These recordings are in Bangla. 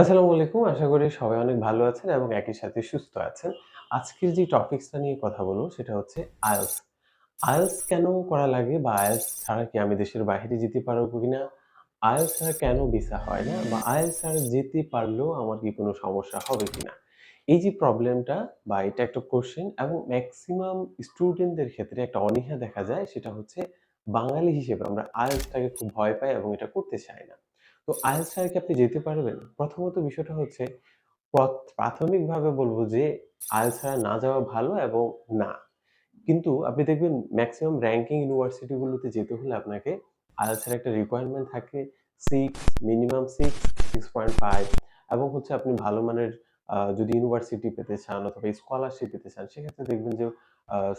আসসালামু আলাইকুম। আশা করি সবাই অনেক ভালো আছেন এবং একই সাথে সুস্থ আছেন। আজকের যে টপিকসটা নিয়ে কথা বলব সেটা হচ্ছে IELTS। IELTS কেন করা লাগে বা IELTS ছাড়া কি আমি দেশের বাহিরে যেতে পারব কিনা? IELTS ছাড়া কেন ভিসা হয় না? বা IELTS ছাড়া যেতে পারলেও আমার কি কোনো সমস্যা হবে কিনা? এই যে প্রবলেমটা বা এটা একটা কোশ্চেন এবং ম্যাক্সিমাম স্টুডেন্টদের ক্ষেত্রে একটা অনীহা দেখা যায় সেটা হচ্ছে বাঙালি হিসেবে আমরা IELTS খুব ভয় পাই এবং এটা করতে চাই না। তো IELTS ছাড়া কি আপনি যেতে পারবেন? প্রথমত বিষয়টা হচ্ছে প্রাথমিকভাবে বলব যে IELTS ছাড়া না যাওয়া ভালো এবং না। কিন্তু আপনি দেখবেন মেক্সিমাম র‍্যাংকিং ইউনিভার্সিটি গুলোতে যেতে হলে আপনাকে IELTS এর একটা রিকোয়ারমেন্ট থাকে 6 মিনিমাম 6, 6.5 এবং হচ্ছে আপনি ভালো মানের যদি ইউনিভার্সিটি পেতে চান অথবা স্কলারশিপ পেতে চান সেক্ষেত্রে দেখবেন যে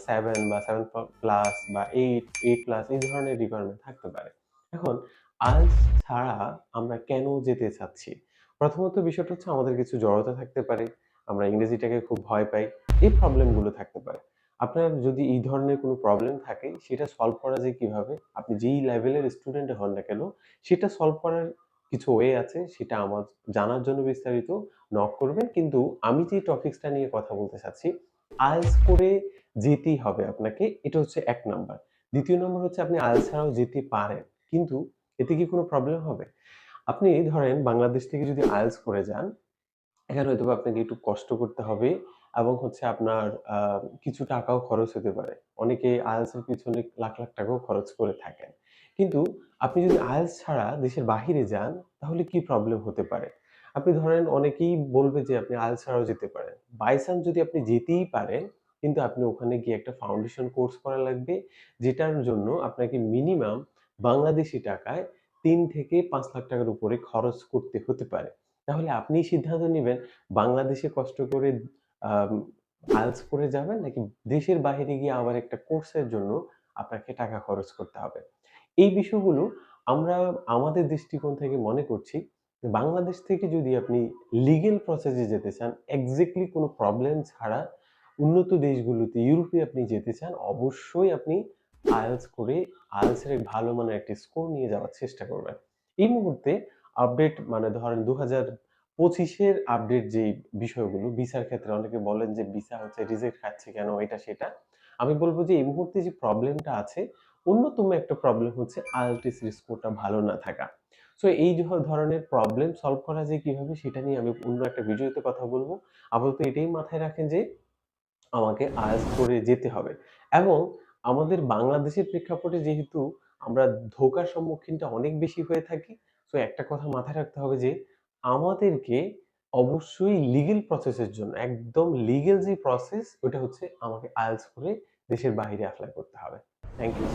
7 বা 7 প্লাস বা 8, 8 প্লাস এই ধরনের রিকোয়ারমেন্ট থাকতে পারে। এখন IELTS ছাড়া আমরা কেন যেতে চাচ্ছি? প্রথমত বিষয়টা হচ্ছে আমাদের কিছু জড়তা থাকতে পারে। আমরা ইংরেজিটাকে খুব ভয় পাই। এই প্রবলেমগুলো থাকতে পারে। আপনার যদি এই ধরনের কোনো প্রবলেম থাকে, সেটা সলভ করা যায় কীভাবে? আপনি যেই লেভেলের স্টুডেন্ট হন না কেন, সেটা সলভ করার কিছু ওয়ে আছে, সেটা আমার জানার জন্য বিস্তারিত নক করবেন। কিন্তু আমি যে টপিকসটা নিয়ে কথা বলতে চাচ্ছি IELTS করে যেতেই হবে আপনাকে। এটা হচ্ছে এক নাম্বার। দ্বিতীয় নম্বর হচ্ছে আপনি IELTS ছাড়াও যেতে পারেন। কিন্তু এতে কি কোনো প্রবলেম হবে? আপনি ধরেন বাংলাদেশ থেকে যদি IELTS করে যান, এখানে হয়তোবা আপনাকে একটু কষ্ট করতে হবে এবং হচ্ছে আপনার কিছু টাকাও খরচ হতে পারে। অনেকে এর পিছনে লাখ, লাখ টাকাও খরচ করে থাকেন। কিন্তু আপনি যদি IELTS ছাড়া দেশের বাহিরে যান তাহলে কি প্রবলেম হতে পারে? আপনি ধরেন অনেকেই বলবে যে আপনি IELTS ছাড়াও যেতে পারেন। বাই চান্স যদি আপনি যেতেই পারেন কিন্তু আপনি ওখানে গিয়ে একটা ফাউন্ডেশন কোর্স করা লাগবে যেটার জন্য আপনাকে মিনিমাম বাংলাদেশী টাকায় তিন থেকে পাঁচ লাখ টাকার উপরে খরচ করতে হতে পারে। তাহলে আপনি সিদ্ধান্ত নেবেন বাংলাদেশে কষ্ট করে IELTS করে যাবেন নাকি দেশের বাহিরে গিয়ে আবার একটা কোর্সের জন্য আপনাকে টাকা খরচ করতে হবে। এই বিষয়গুলো আমরা আমাদের দৃষ্টিকোণ থেকে মনে করছি বাংলাদেশ থেকে যদি আপনি লিগেল প্রসেসে যেতে চান, এক্সাক্টলি কোনো প্রবলেম ছাড়া উন্নত দেশগুলোতে ইউরোপে আপনি যেতে চান অবশ্যই আপনি IELTS করে এর ভালো মানের একটা স্কোর নিয়ে যাওয়ার চেষ্টা করবেন। এই মুহূর্তে আপডেট মানে ধরেন ২০২৫ এর আপডেট যে বিষয়গুলো, ভিসার ক্ষেত্রে অনেকে বলেন যে ভিসা হচ্ছে রিজেক্ট খাচ্ছে কেন, এটা সেটা। আমি বলব যে এই মুহূর্তে যে প্রবলেমটা আছে, অন্যতম একটা প্রবলেম হচ্ছে এর স্কোরটা ভালো না থাকা। সো এই ধরনের প্রবলেম সলভ করা যায় কীভাবে সেটা নিয়ে আমি অন্য একটা ভিডিওতে কথা বলব আপাতত এটাই মাথায় রাখেন যে আমাকে IELTS করে যেতে হবে এবং আমাদের বাংলাদেশের প্রেক্ষাপটে যেহেতু আমরা ধোকার সম্মুখীনটা অনেক বেশি হয়ে থাকি। তো একটা কথা মাথায় রাখতে হবে যে, আমাদেরকে অবশ্যই লিগেল প্রসেসের জন্য, একদম লিগেল যে প্রসেস ওটা হচ্ছে আমাকে আয়ালস করে দেশের বাইরে অ্যাপ্লাই করতে হবে। Thank you.